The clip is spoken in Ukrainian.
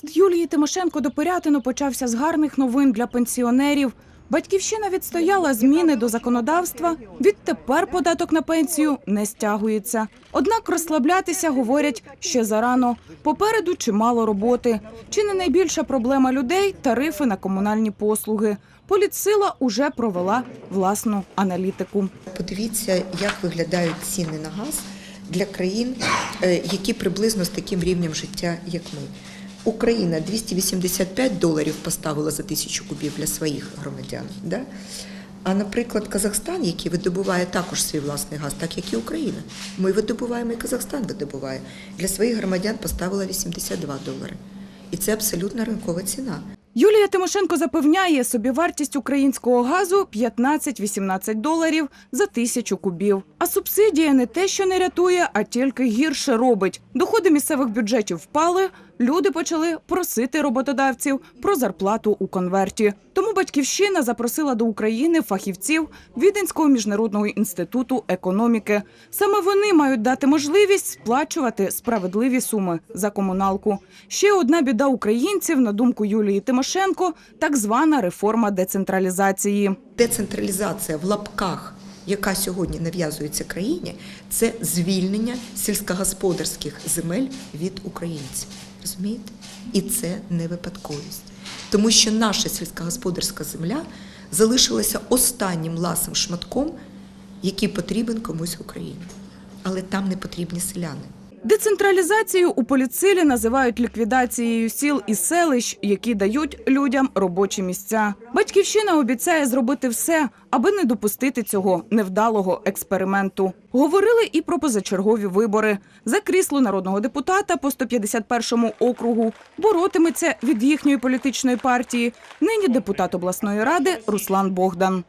Приїзд Юлії Тимошенко до Пирятину почався з гарних новин для пенсіонерів. Батьківщина відстояла зміни до законодавства. Відтепер податок на пенсію не стягується. Однак розслаблятися говорять ще зарано. Попереду чимало роботи. Чи не найбільша проблема людей тарифи на комунальні послуги. Політсила уже провела власну аналітику. Подивіться, як виглядають ціни на газ для країн, е, які приблизно з таким рівнем життя, як ми. Україна 285 доларів поставила за тисячу кубів для своїх громадян. Да? А, наприклад, Казахстан, який видобуває також свій власний газ, так як і Україна. Ми видобуваємо, і Казахстан видобуває. Для своїх громадян поставила 82 долари. І це абсолютно ринкова ціна. Юлія Тимошенко запевняє, собівартість українського газу 15-18 доларів за тисячу кубів. А субсидія не те, що не рятує, а тільки гірше робить. Доходи місцевих бюджетів впали. Люди почали просити роботодавців про зарплату у конверті. Тому батьківщина запросила до України фахівців Віденського міжнародного інституту економіки. Саме вони мають дати можливість сплачувати справедливі суми за комуналку. Ще одна біда українців, на думку Юлії Тимошенко, так звана реформа децентралізації. Децентралізація в лапках, яка сьогодні нав'язується країні, це звільнення сільськогосподарських земель від українців. Розумієте? І це не випадковість. Тому що наша сільськогосподарська земля залишилася останнім ласим шматком, який потрібен комусь в Україні. Але там не потрібні селяни. Децентралізацію у поліцилі називають ліквідацією сіл і селищ, які дають людям робочі місця. Батьківщина обіцяє зробити все, аби не допустити цього невдалого експерименту. Говорили і про позачергові вибори. За крісло народного депутата по 151 округу боротиметься від їхньої політичної партії. Нині депутат обласної ради Руслан Богдан.